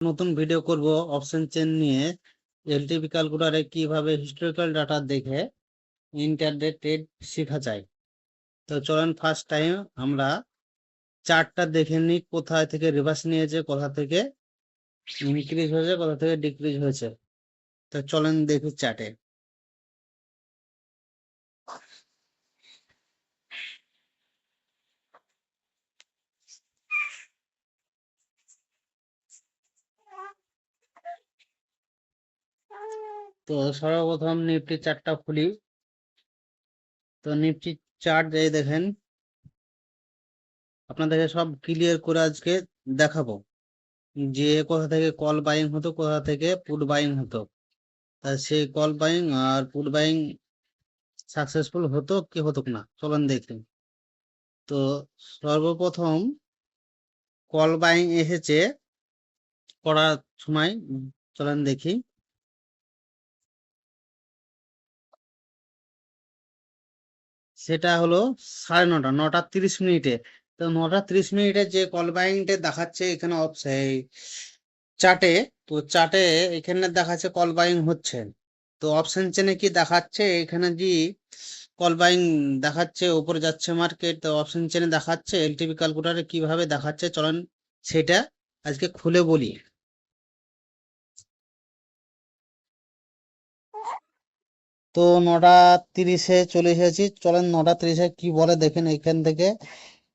নতুন ভিডিও করব option chain নিয়ে। এলটিপি ক্যালকুলেটারে কীভাবে হিস্টোরিক্যাল ডাটা দেখে ইন্টারনেট রেট শেখা যায়। তো চলেন ফার্স্ট টাইম আমরা চার্টটা দেখে নিই, কোথায় থেকে রিভার্স নিয়েছে, কোথা থেকে ইনক্রিজ হয়েছে, কোথা থেকে ডিক্রিজ হয়েছে। তো চলেন দেখি চার্টে তো সর্বপ্রথম নিফটি চার্টটা খুলি। তো নিফটি চার্ট এই দেখেন, আপনাদেরকে সব ক্লিয়ার করে আজকে দেখাবো। যে কোথা থেকে কল বাইং হতো, কোথা থেকে পুট বাইং হতো। তা সেই কল বাইং আর পুট বাইং সাকসেসফুল হতো কি হতো না, চলেন দেখি। তো সর্বপ্রথম কল বাইং এসেছে করার সময়, চলেন দেখি। সেটা হলো সাড়ে নটা নটা তিরিশ মিনিটে। তো নটা তিরিশ মিনিটে যে কল বাইংটা দেখাচ্ছে এখানে এই চার্টে তো চার্টে এখানে দেখাচ্ছে কল বাইং হচ্ছে। তো অপশন চেনে কি দেখাচ্ছে? এখানে যে কল বাইং দেখাচ্ছে, উপরে যাচ্ছে মার্কেট তো অপশন চেনে দেখাচ্ছে এলটিভি ক্যালকুলেটারে কীভাবে দেখাচ্ছে? চলেন সেটা আজকে খুলে বলি। তো নটা তিরিশে চলে এসেছি। চলেন নটা তিরিশে কি বলে দেখেন এখান থেকে।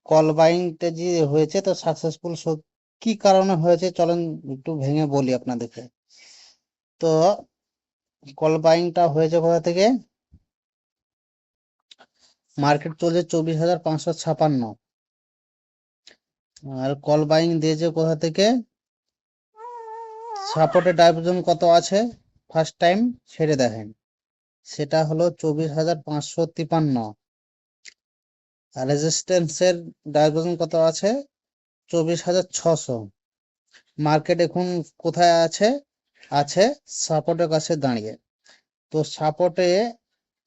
কল বাইংটা যে হয়েছে তো সাকসেসফুল কি কারণে হয়েছে চলেন একটু ভেঙে বলি আপনাদেরকে। তো কল বাইংটা হয়েছে কোথা থেকে? মার্কেট চলছে চব্বিশ হাজার পাঁচশো ছাপান্ন। আর কল বাইং দিয়েছে কোথা থেকে? সাপোর্টে ডাইভিশন কত আছে? ফার্স্ট টাইম ছেড়ে দেখেন। সেটা হলো চব্বিশ হাজার পাঁচশো তিপান্ন। রেজিস্ট্যান্সের ডায়াগোজন কত আছে? চব্বিশ হাজার ছশো। মার্কেট এখন কোথায় আছে? আছে সাপোর্টের কাছে দাঁড়িয়ে। তো সাপোর্টে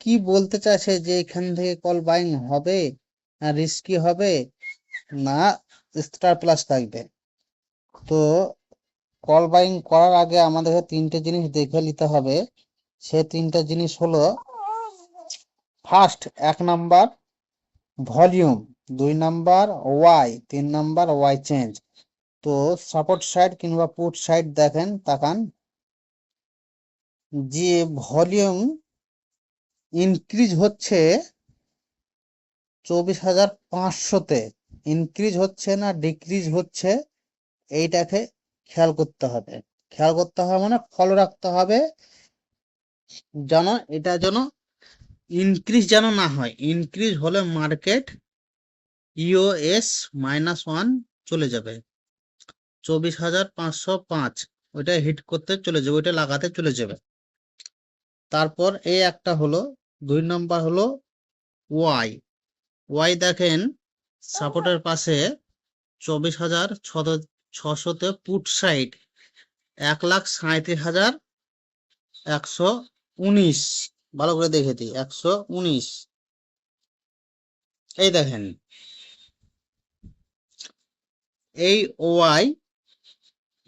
কি বলতে চাইছে যে এখান থেকে কল বাইং হবে না রিস্কি হবে না স্টার প্লাস থাকবে? তো কল বাইং করার আগে আমাদেরকে তিনটে জিনিস দেখে নিতে হবে। সে তিনটা জিনিস হলো ফার্স্ট এক নাম্বার ভলিউম দুই নাম্বার ওয়াই তিন নাম্বার ওয়াই চেঞ্জ তো সাপোর্ট সাইড কিংবা পুট সাইড দেখেন তাকান, যে ভলিউম ইনক্রিজ হচ্ছে চব্বিশ হাজার পাঁচশোতে। ইনক্রিজ হচ্ছে না ডিক্রিজ হচ্ছে, এইটাকে খেয়াল করতে হবে। খেয়াল করতে হবে মানে ফলো রাখতে হবে। যেন, এটা যেন ইনক্রিজ যেন না হয়। ইনক্রিজ হলে মার্কেট ইওএস মাইনাস ওয়ান চলে যাবে। চব্বিশ হাজার পাঁচশো পাঁচ, ওইটা হিট করতে চলে যাবে, ওইটা লাগাতে চলে যাবে। তারপর এই একটা হলো, দুই নম্বর হলো ওয়াই ওয়াই দেখেন সাপোর্টের পাশে চব্বিশ হাজার ছশোতে পুট সাইড এক লাখ সাঁত্রিশ হাজার একশো উনিশ। ভালো করে দেখে দিই, একশো উনিশ। এই দেখেন। এই ওয়াই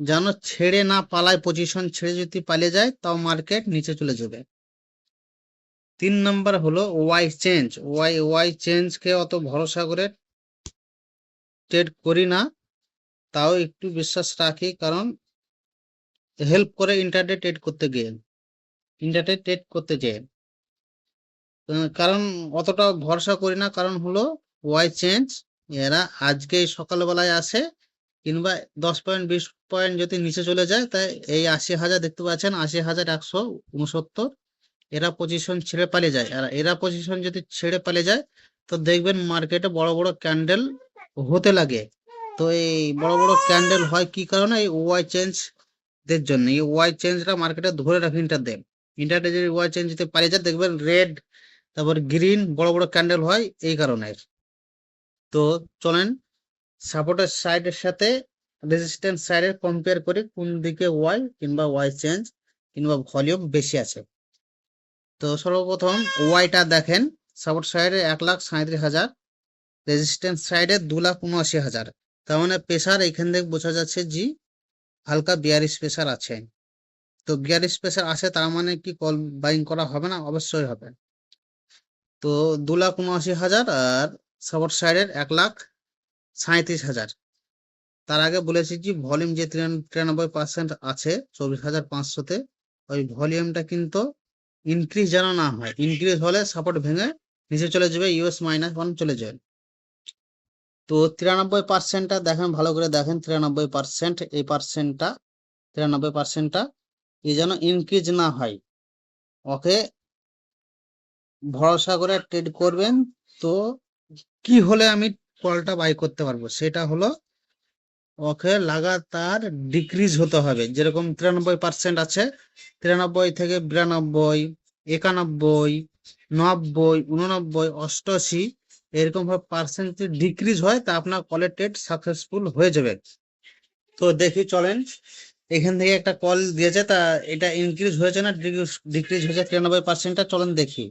যেন ছেড়ে না পালায় পজিশন ছেড়ে যদি পালিয়ে যায়, তাও মার্কেট নিচে চলে যাবে। তিন নম্বর হলো ওয়াই চেঞ্জ ওয়াই ওয়াই চেঞ্জকে অত ভরসা করে ট্রেড করি না, তাও একটু বিশ্বাস রাখি, কারণ হেল্প করে ইন্টারনেট ট্রেড করতে গিয়ে। ইন্টারনেট ট্রেড করতে চাই কারণ অতটা ভরসা করি না, কারণ হলো ওয়াই চেঞ্জ এরা আজকে সকালবেলায় আসে, কিংবা দশ পয়েন্ট বিশ পয়েন্ট যদি নিচে চলে যায়, তাই এই আশি হাজার দেখতে পাচ্ছেন, আশি হাজার একশো উনসত্তর, এরা পজিশন ছেড়ে পালিয়ে যায়। আর এরা পজিশন যদি ছেড়ে পালিয়ে যায়, তো দেখবেন মার্কেটে বড় বড় ক্যান্ডেল হতে লাগে। তো এই বড় বড় ক্যান্ডেল হয় কি কারণে? এই ওয়াই চেঞ্জ দের জন্য। এই ওয়াই চেঞ্জটা মার্কেটে ধরে রাখে ইন্টার ইন্টারডে যদি ওয়াই চেঞ্জ পালিয়ে যায় দেখবেন রেড তারপর গ্রিন বড় বড় ক্যান্ডেল হয় এই কারণে তো চলেন সাপোর্টের সাইডের সাথে রেজিস্ট্যান্স সাইডের কম্পেয়ার করে কোন দিকে ওয়াই কিংবা ওয়াই চেঞ্জ কিংবা ভলিউম বেশি আছে। তো সর্বপ্রথম ওয়াইটা দেখেন সাপোর্ট সাইডে এক লাখ সাঁত্রিশ হাজার রেজিস্ট্যান্স সাইডে দু লাখ উনআশি হাজার। তার মানে প্রেশার এখান থেকে বোঝা যাচ্ছে জি হালকা বিয়ারিশ প্রেসার আছে। তো বিয়ারিশ প্রেসার আছে তার মানে কি কল বাইং করা হবে না? অবশ্যই হবে। তো দু লাখ উনআশি হাজার আর সাপোর্ট সাইডের এক লাখ সাঁত্রিশ হাজার। তার আগে বলেছি যে ভলিউম যে তিরান- তিরানব্বই পার্সেন্ট আছে, চব্বিশ হাজার পাঁচশোতে ওই ভলিউমটা কিন্তু ইনক্রিজ যেন না হয়। ইনক্রিজ হলে সাপোর্ট ভেঙে নিচে চলে যাবে ইউএস মাইনাস ওয়ান চলে যাবে তো তিরানব্বই পার্সেন্টটা দেখেন, ভালো করে দেখেন, তিরানব্বই পার্সেন্ট এই পার্সেন্টটা তিরানব্বই পার্সেন্টটা এই যেন ইনক্রিজ না হয়। ওকে? ভরসা করে ট্রেড করবেন। তো কি হলে আমি কলটা বাই করতে পারব? সেটা হলো, ওকে, লাগাতার ডিক্রিজ হতে হবে। যেরকম তিরানব্বই পার্সেন্ট আছে, তিরানব্বই থেকে বিরানব্বই, একানব্বই, নব্বই, উননব্বই, অষ্টআশি, এরকম ভাবে পার্সেন্ট যদি ডিক্রিজ হয়, তা আপনার কলের ট্রেড সাকসেসফুল হয়ে যাবে। তো দেখি, চলেন। এখান থেকে একটা কল দিয়েছে, তা এটা ইনক্রিজ হয়েছে না ডিক্রিজ হয়েছে তিরানব্বই পার্সেন্টটা চলেন দেখি।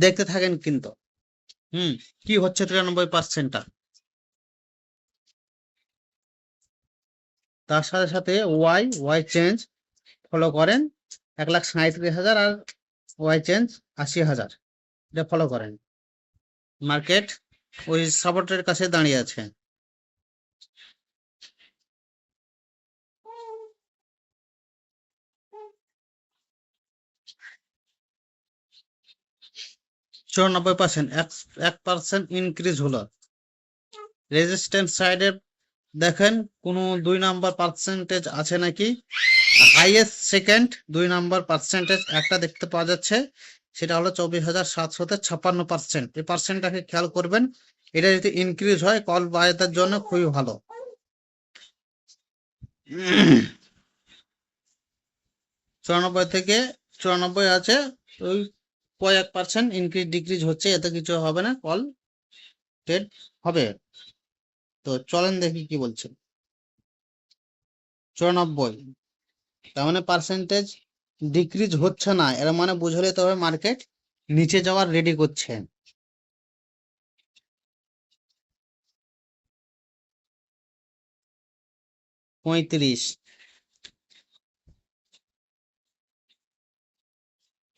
দেখতে থাকেন কিন্তু। হুম, কি হচ্ছে তিরানব্বই পার্সেন্টটা তার সাথে সাথে ওয়াই ওয়াই চেঞ্জ ফলো করেন এক লাখ সাঁত্রিশ হাজার আর ওয়াই চেঞ্জ আশি হাজার। এটা ফলো করেন। মার্কেট ওই সাপোর্টের কাছে দাঁড়িয়ে আছে। চুরানব্বই পার্সেন্ট এক পার্সেন্ট ইনক্রিজ হলো। রেজিস্ট্যান্স সাইডে দেখেন, কোনো দুই নাম্বার পার্সেন্টেজ আছে নাকি? হাইয়েস্ট সেকেন্ড দুই নাম্বার পার্সেন্টেজ একটা দেখতে পাওয়া যাচ্ছে, সেটা হলো চব্বিশ হাজার সাতশোতে ছাপ্পান্ন পার্সেন্ট এই পার্সেন্টটাকে খেয়াল করবেন, এটা যদি ইনক্রিজ হয় কল বায়তার জন্য খুবই ভালো। চুরানব্বই থেকে চুরানব্বই আছে, ওই কয়েক পার্সেন্ট ইনক্রিজ ডিক্রিজ হচ্ছে, এতে কিছু হবে না কল ট্রেড হবে। তো চলেন দেখি কি বলছে। চুরানব্বই, তার মানে পার্সেন্টেজ ডিক্রিজ হচ্ছে না, এর মানে বুঝলে তবে মার্কেট নিচে যাওয়ার রেডি করছে। পঁয়ত্রিশ,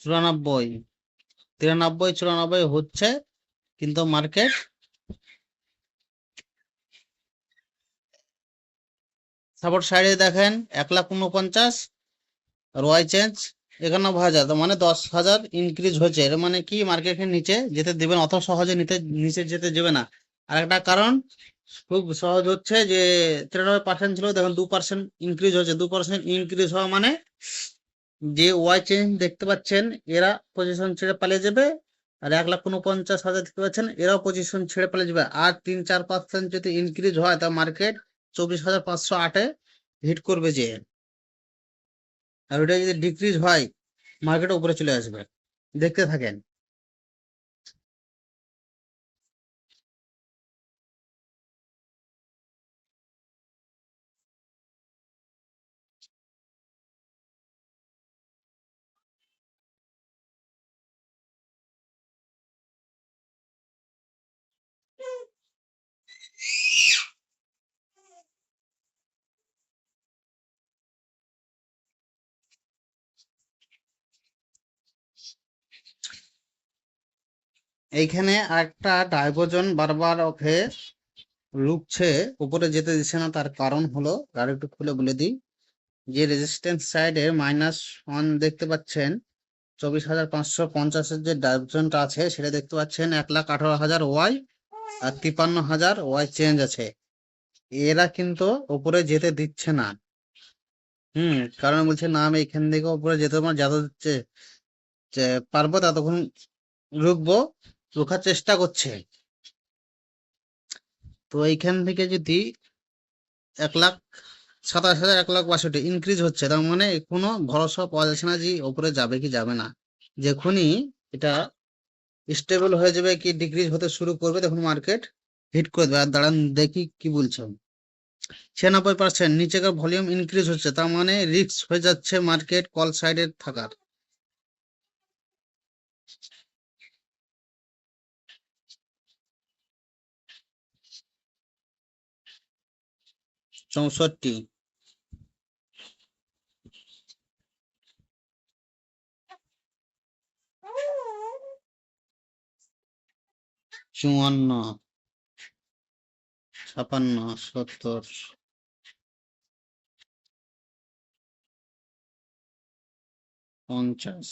চুরানব্বই তিরানব্বই, চুরানব্বই হচ্ছে কিন্তু মার্কেট সাপোর্ট সাইডে দেখেন এক লাখ উনপঞ্চাশ রয় চেঞ্জ একানব্বই হাজার মানে দশ হাজার ইনক্রিজ হয়েছে। এর মানে কি? মার্কেটের নিচে যেতে দেবে না অত সহজে নিতে, নিচে যেতে দেবে না। আর একটা কারণ খুব সহজ হচ্ছে যে তিরানব্বই পার্সেন্ট ছিল, দেখুন দু পার্সেন্ট ইনক্রিজ হয়েছে। দু পার্সেন্ট ইনক্রিজ হওয়া মানে যে ওয়াই চেঞ্জ দেখতে পাচ্ছেন, এরা পজিশন ছেড়ে পালিয়ে যাবে। আর এক লাখ উনপঞ্চাশ হাজার দেখতে পাচ্ছেন, এরাও পজিশন ছেড়ে পালিয়ে যাবে। আর তিন, চার পার্সেন্ট যদি ইনক্রিজ হয় তা মার্কেট চব্বিশ হাজার পাঁচশো আটে হিট করবে যে। আর ওটা যদি ডিক্রিজ হয় মার্কেট উপরে চলে আসবে। দেখতে থাকেন। এইখানে একটা ডাইভোজন বারবার ওকে লুকছে উপরে যেতে দিচ্ছে না, তার কারণ হলো আর একটু খুলে বলে দিই। যে রেজিস্ট্যান্স সাইডে মাইনাস ওয়ান দেখতে পাচ্ছেন, চব্বিশ হাজার পাঁচশো পঞ্চাশের যে ডাইভারজনটা আছে, সেটা দেখতে পাচ্ছেন এক লাখ আঠারো হাজার ওয়াই আর তিপান্ন হাজার ওয়াই চেঞ্জ আছে। এরা কিন্তু উপরে যেতে দিচ্ছে না। হুম, কারণ বলছে, না, আমি এখান থেকে উপরে যেতে পারব যত পারব, ততক্ষণ রুকবো রোখার চেষ্টা করছে। তো এইখান থেকে যদি এক লাখ সাতাশ হাজার এক লাখ বাষট্টি ইনক্রিজ হচ্ছে, তার মানে কোনো ভরসা পাওয়া যাচ্ছে না যে ওপরে যাবে কি যাবে না। যখনই এটা স্টেবল হয়ে যাবে কি ডিক্রিজ হতে শুরু করবে, তখন মার্কেট হিট করে দেবে আর দাঁড়ান, দেখি কি বলছে। ছিয়ানব্বই পার্সেন্ট নিচেকার ভলিউম ইনক্রিজ হচ্ছে, তার মানে রিস্ক হয়ে যাচ্ছে মার্কেট কল সাইডে থাকার। চৌষট্টি। চুয়ান্ন। ছাপান্ন সত্তর। পঞ্চাশ।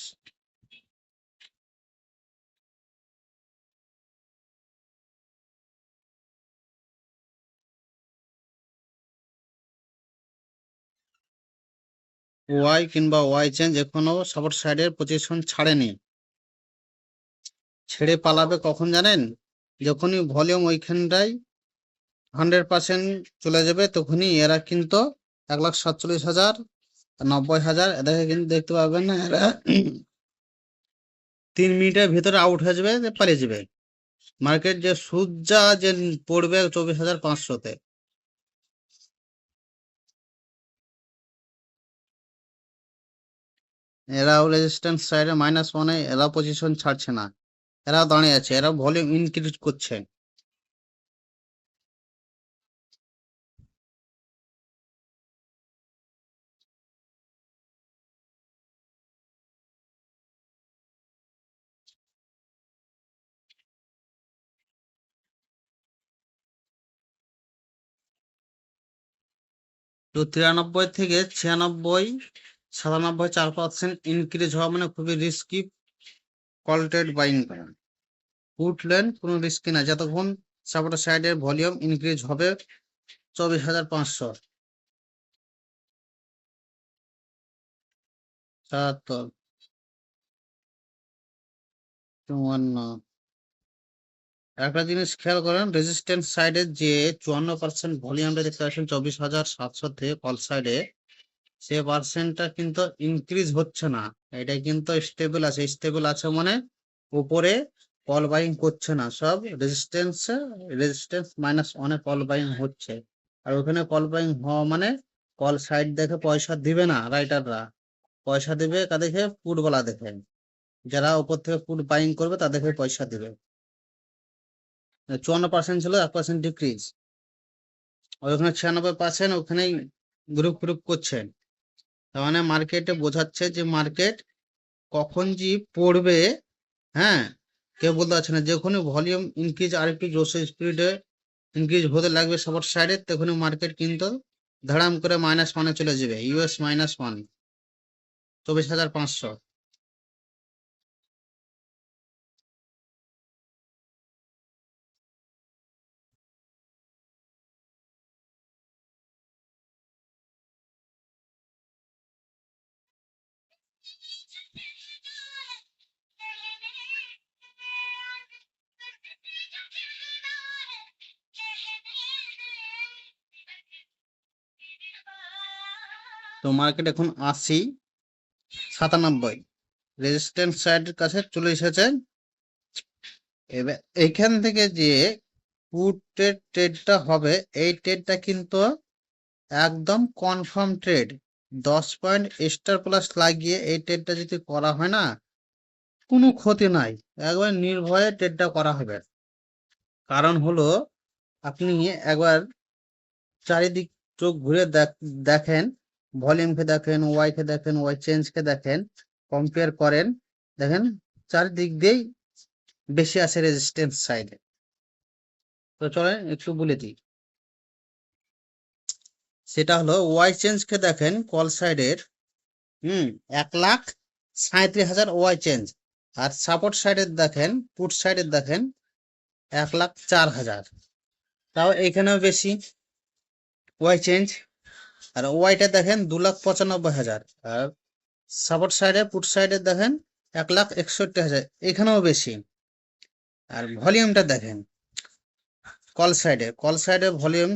ওয়াই কিংবা ওয়াই চেঞ্জ এখনও সাপোর্ট সাইডের পজিশন ছাড়েনি। ছেড়ে পালাবে কখন জানেন? যখনই ভলিউম ওইখানটায় হান্ড্রেড পার্সেন্ট চলে যাবে তখনই এরা কিন্তু এক লাখ সাতচল্লিশ হাজার, নব্বই হাজার, এদেরকে কিন্তু দেখতে পাবেন না, এরা তিন মিনিটের ভিতরে আউট হয়ে যাবে, পালিয়ে যাবে। মার্কেট যে সূর্যা যে পড়বে চব্বিশ হাজার পাঁচশোতে। এরাও রেজিস্ট্যান্স সাইডে মাইনাস ওয়ানে এরাও পজিশন ছাড়ছে না। এরাও দাঁড়িয়ে আছে, এরাও ভলিউম ইনক্রিজ করছে। তো তিরানব্বই থেকে ছিয়ানব্বই সাতানব্বই চার পার্সেন্ট ইনক্রিজ হওয়া মানে খুবই রিস্কি কল ট্রেড বাইং করা উঠলেন কোনো রিস্কি না, যতক্ষণ সাপোর্টার সাইডের ভলিউম ইনক্রিজ হবে চব্বিশ হাজার পাঁচশো। সাতাত্তর, চুয়ান্ন। একটা জিনিস খেয়াল করেন রেজিস্ট্যান্স সাইডে যে চুয়ান্ন পার্সেন্ট ভলিউমটা দেখতে পাচ্ছেন, চব্বিশ হাজার সাতশো থেকে কল সাইডে সে পার্সেন্টটা কিন্তু ইনক্রিজ হচ্ছে না। এটা কিন্তু স্টেবল আছে। স্টেবল আছে মানে উপরে কল বাইং করছে না। সব রেজিস্ট্যান্স রেজিস্ট্যান্স মাইনাস অনেক কল বাইং হচ্ছে। আর ওখানে কল বাইং হওয়া মানে কল সাইড দেখে পয়সা দিবে না রাইটাররা পয়সা দিবে কা কাদেরকে ফুটবলা দেখে। যারা উপর থেকে ফুড বাইং করবে, তাদেরকে পয়সা দিবে। চুয়ান্ন পার্সেন্ট ছিল, এক পার্সেন্ট ডিক্রিজ ওখানে ছিয়ানব্বই পার্সেন্ট ওখানেই গ্রুপ গ্রুপ করছে। তার মানে মার্কেটে বোঝাচ্ছে যে মার্কেট কখন যে পড়বে হ্যাঁ? কেউ বলতে পারছে না। যখনই ভলিউম ইনক্রিজ আর একটু জোসে স্পিডে ইনক্রিজ হতে লাগবে সবার সাইডে তখনই মার্কেট কিন্তু ধারাম করে মাইনাস ওয়ানে চলে যাবে ইউএস মাইনাস ওয়ান চব্বিশ হাজার পাঁচশো। তো মার্কেট এখন আশি, সাতানব্বই। রেজিস্ট্যান্স সাইডের কাছে চলে এসেছে। এবার এইখান থেকে যে পুটের ট্রেডটা হবে, এই ট্রেডটা কিন্তু একদম কনফার্ম ট্রেড দশ পয়েন্ট স্টার প্লাস লাগিয়ে এই ট্রেডটা যদি করা হয় না, কোনো ক্ষতি নাই। একবার নির্ভয়ে ট্রেডটা করা হবে। কারণ হলো, আপনি একবার চারিদিক চোখ ঘুরে দেখেন ভলিউমকে দেখেন ওয়াইকে দেখেন ওয়াই চেঞ্জকে দেখেন কম্পেয়ার করেন, দেখেন চারিদিক দিয়েই বেশি আছে রেজিস্ট্যান্স সাইডে তো চলেন একটু বলে দিই। সেটা হলো ওয়াই চেঞ্জকে দেখেন, কল সাইডের, হুম, এক লাখ সাঁত্রিশ হাজার ওয়াই চেঞ্জ। আর সাপোর্ট সাইডের দেখেন, পুট সাইডের দেখেন, এক লাখ চার হাজার। তাও এইখানেও বেশি ওয়াই চেঞ্জ। আর ওয়াইটা দেখেন, দু লাখ পঁচানব্বই হাজার। আর সাপোর্ট সাইডে, পুট সাইডে দেখেন, এক লাখ একষট্টি হাজার। এখানেও বেশি। আর ভলিউমটা দেখেন, কল সাইডে কল সাইডে ভলিউম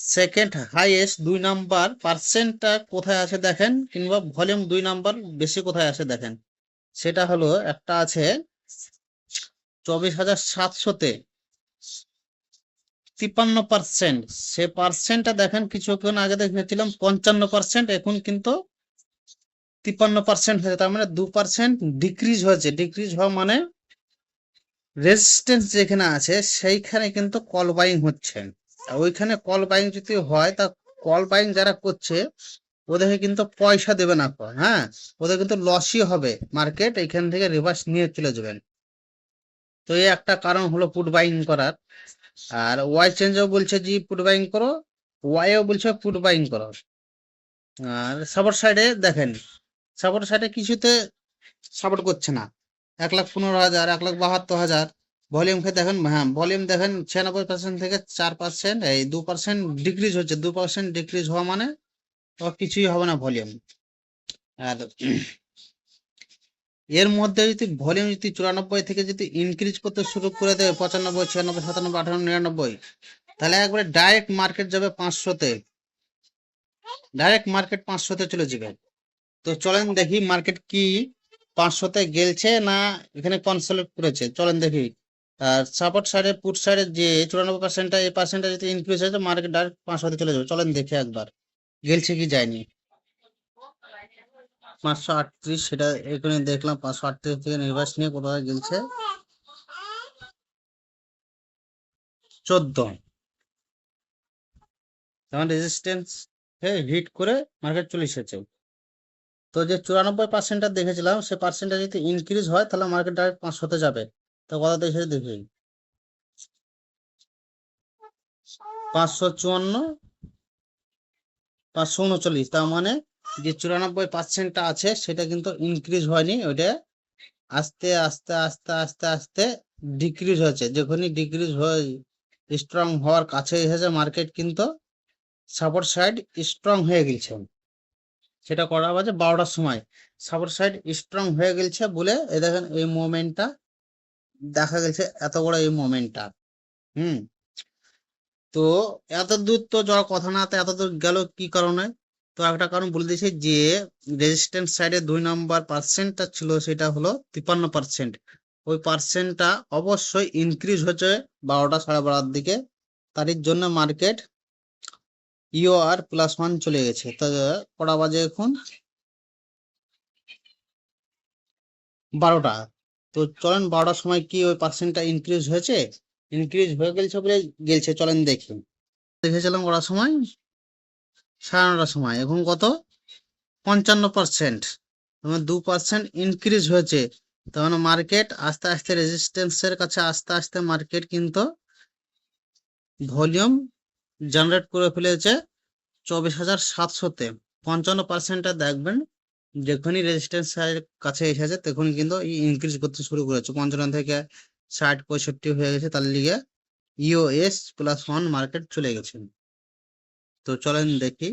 সেকেন্ড হাইয়েস্ট দুই নাম্বার পার্সেন্টটা কোথায় আছে দেখেন? কিংবা ভলিউম দুই নাম্বার বেশি কোথায় আছে দেখেন? সেটা হলো একটা আছে চব্বিশ হাজার সাতশোতে। তিপ্পান্ন পার্সেন্ট সে পার্সেন্টটা দেখেন, কিছুক্ষণ আগে দেখেছিলাম, পঞ্চান্ন পার্সেন্ট এখন কিন্তু তিপ্পান্ন পার্সেন্ট হয়েছে। তার মানে দু পার্সেন্ট ডিক্রিজ হয়েছে। ডিক্রিজ হওয়া মানে রেজিস্ট্যান্স যেখানে আছে, সেইখানে কিন্তু কল বাইং হচ্ছে। ওইখানে কল বাইং যদি হয়, তা কল বাইং যারা করছে, ওদেরকে কিন্তু পয়সা দেবে না হ্যাঁ? ওদের কিন্তু লসই হবে। মার্কেট এখান থেকে রিভার্স নিয়ে চলে যাবেন। তো এই একটা কারণ হলো পুট বাইং করার। আর ওয়াই চেঞ্জও বলছে যে পুট বাইং করো ওয়াইও বলছে পুট বাইং করো। আর সাপোর্ট সাইডে দেখেন সাপোর্ট সাইডে কিছুতে সাপোর্ট করছে না। এক লাখ পনেরো হাজার, এক লাখ বাহাত্তর হাজার। ভলিউম দেখেন হ্যাঁ ভলিউম দেখেন ছিয়ানব্বই পার্সেন্ট থেকে চার পার্সেন্ট এই দু পার্সেন্ট ডিক্রিজ হচ্ছে। দু পার্সেন্ট ডিক্রিজ হওয়া মানে তো কিছুই হবে না ভলিউম আর এর মধ্যে যদি ভলিউম যদি চুরানব্বই থেকে যদি ইনক্রিজ করতে শুরু করে দেয়, পঁচানব্বই, ছিয়ানব্বই, সাতানব্বই আটানব্বই নিরানব্বই, তাহলে একবারে ডাইরেক্ট মার্কেট যাবে পাঁচশোতে। ডাইরেক্ট মার্কেট পাঁচশোতে চলে যাবে। তো চলেন দেখি মার্কেট কি, পাঁচশোতে গেলছে না এখানে কনসোলেট করেছে। চলেন দেখি। আর সাপোর্ট সাইডে পুট সাইডে যে চুরানব্বই পার্সেন্টটা এই পার্সেন্টটা যদি ইনক্রিজ হয়েছে মার্কেট ডাইরেক্ট পাঁচশোতে চলে যাবে। চলেন দেখে একবার। গেলছে কি যায়নি? পাঁচশো আটত্রিশ, সেটা এখানে দেখলাম, পাঁচশো আটত্রিশ থেকে নির্বাচন নিয়ে কোথায় গেলছে? চোদ্দ। তখন রেজিস্ট্যান্স হিট করে মার্কেট চলে এসেছে। তো যে চুরানব্বই পার্সেন্টটা দেখেছিলাম, সে পার্সেন্টটা যদি ইনক্রিজ হয়, তাহলে মার্কেট ডাইরেক্ট পাঁচশোতে যাবে। তো কত দেখি। পাঁচশো চুয়ান্ন, পাঁচশো উনচল্লিশ, তার মানে যে চুরানব্বই পার্সেন্টটা আছে, সেটা কিন্তু ইনক্রিজ হয়নি, ওইটা আস্তে আস্তে আস্তে আস্তে আস্তে ডিক্রিজ হয়েছে। যখনই ডিক্রিজ হয়ে স্ট্রং হওয়ার কাছে এসেছে মার্কেট কিন্তু সাপোর্ট সাইড স্ট্রং হয়ে গেছে। সেটা করা বাজে বারোটার সময় সাপোর্ট সাইড স্ট্রং হয়ে গেছে বলে, এই দেখেন, এই মুভমেন্টটা দেখা গেছে এত বড় এই মোমেন্টটা। হুম? তো এত দূর তো যাওয়ার কথা না, এত দূর গেল কি কারণে? তো একটা কারণ বলে দিয়েছে যে রেজিস্ট্যান্স সাইডে দুই নম্বর পার্সেন্টটা ছিল, সেটা হলো তিপ্পান্ন পার্সেন্ট ওই পার্সেন্টটা অবশ্যই ইনক্রিজ হচ্ছে বারোটা সাড়ে বারোটার দিকে। তারই জন্য মার্কেট ইও আর প্লাস ওয়ান চলে গেছে। তো কটা বাজে এখন? বারোটা। তো চলেন বারোটার সময় কি ওই পার্সেন্টটা ইনক্রিজ হয়েছে? ইনক্রিজ হয়ে গেছে বলে গেলছে, চলেন দেখি। দেখেছিলাম কটার সময়? সাড়ে নটার সময়। এখন কত? পঞ্চান্ন পার্সেন্ট মানে দু পার্সেন্ট ইনক্রিজ হয়েছে। তার মানে মার্কেট আস্তে আস্তে রেজিস্ট্যান্সের কাছে আস্তে আস্তে মার্কেট কিন্তু ভলিউম জেনারেট করে ফেলেছে চব্বিশ হাজার সাতশোতে। পঞ্চান্ন পার্সেন্টটা দেখবেন যখনই রেজিস্ট্যান্স কাছে এসেছে তখনই কিন্তু ইনক্রিজ করতে শুরু করেছে। পঞ্চান্ন থেকে ষাট, পঁয়ষট্টি হয়ে গেছে, তার লিগে ইওএস প্লাস ওয়ান মার্কেট চলে গেছে। তো চলেন দেখি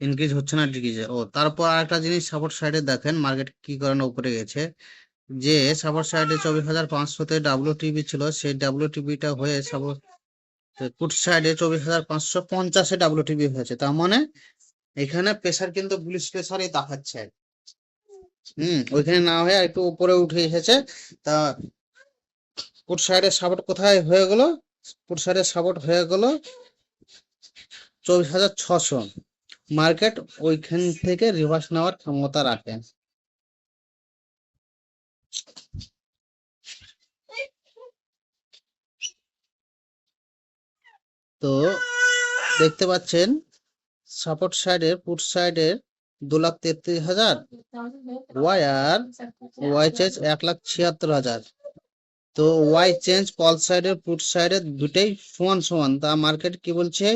ইনক্রিজ হচ্ছে না ডিক্রিজ ও, তারপর আরেকটা জিনিস সাপোর্ট সাইডে দেখেন মার্কেট কি কারণে উপরে গেছে? যে সাপোর্ট সাইডে চব্বিশ হাজার পাঁচশোতে ডাব্লিউ টিভি ছিল, সেই ডাব্লিউ টিভিটা হয়ে সাপোর্ট পুট সাইডে চব্বিশ হাজার পাঁচশো পঞ্চাশে ডাব্লিউ টিভি হয়েছে। তার মানে এখানে প্রেসার কিন্তু বুলিশ প্রেসারই দেখাচ্ছে। হুম, ওইখানে না হয়ে একটু উপরে উঠে এসেছে। তা পুট সাইডে সাপোর্ট কোথায় হয়ে গেল? পুট সাইডে সাপোর্ট হয়ে গেল চব্বিশ হাজার ছশো। মার্কেট ওইখান থেকে রিভার্স নেওয়ার ক্ষমতা রাখে। তো দেখতে পাচ্ছেন সাপোর্ট সাইডে পুট সাইডে দু লাখ তেত্রিশ হাজার ওয়াই আর ওয়াই চেঞ্জ এক লাখ ছিয়াত্তর হাজার। তো ওয়াই চেঞ্জ কল সাইডে পুট সাইডে দুটাই সমান সমান। তা মার্কেট কি বলছে?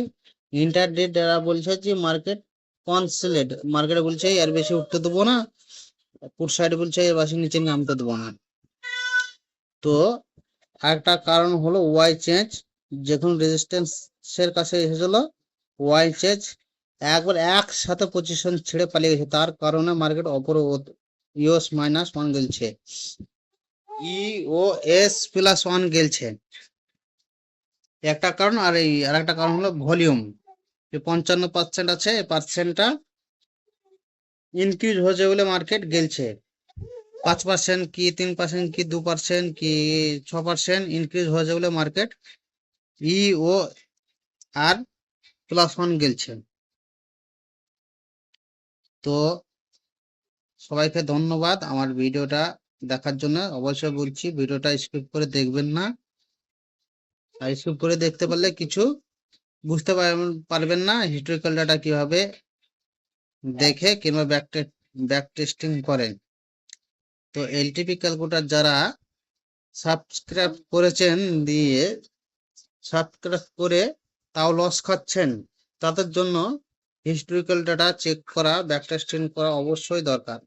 ইন্টারডে যারা বলছে যে মার্কেট কনসিলেট মার্কেট বলছে এর বেশি উঠতে দেবো না পুট সাইড বলছে এর বেশি নিচে নামতে দেবো না। তো একটা কারণ হলো ওয়াই চেঞ্জ যখন রেজিস্ট্যান্স এর কাছে এসেছিল ওয়াই চেঞ্জ একবার একসাথে পজিশন ছেড়ে পালিয়ে গেছে। তার কারণে মার্কেট অপর ইউএস মাইনাস ওয়ান গেলছে। ইওএস প্লাস ওয়ান গেলছে। একটা কারণ আর এই আর একটা কারণ হলো ভলিউম যে পঞ্চান্ন পার্সেন্ট আছে, এই পার্সেন্টটা ইনক্রিজ হয়েছে বলে মার্কেট গেলছে। পাঁচ পার্সেন্ট কি, তিন পার্সেন্ট কি, দু পার্সেন্ট কি, ছ পার্সেন্ট ইনক্রিজ হয়েছে বলে মার্কেট ই ও আর প্লাস ওয়ান গেলছে। তো সবাইকে ধন্যবাদ আমার ভিডিওটা দেখার জন্য। অবশ্যই বলছি, ভিডিওটা স্কিপ করে দেখবেন না। আর স্কিপ করে দেখতে পারলে কিছু বুঝতে পার- পারবেন না হিস্টোরিক্যাল ডাটা কীভাবে দেখে কিংবা ব্যাক ব্যাক টেস্টিং করেন তো এলটিপি ক্যালকুলেটার যারা সাবস্ক্রাইব করেছেন দিয়ে সাবস্ক্রাইব করে তাও লস খাচ্ছেন, তাদের জন্য হিস্টোরিক্যাল ডাটা চেক করা ব্যাকটেস্টিং করা অবশ্যই দরকার।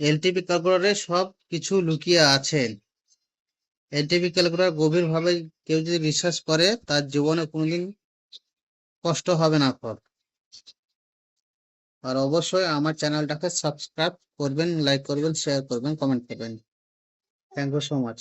এলটিপি ক্যালকুলেটরে সব কিছু লুকিয়ে আছে। এলটিপি ক্যালকুলেটর গভীরভাবে কেউ যদি রিসার্চ করে, তার জীবনে কোনোদিন কষ্ট হবে না পর আর অবশ্যই আমার চ্যানেলটাকে সাবস্ক্রাইব করবেন লাইক করবেন শেয়ার করবেন কমেন্ট করবেন। Thank you so much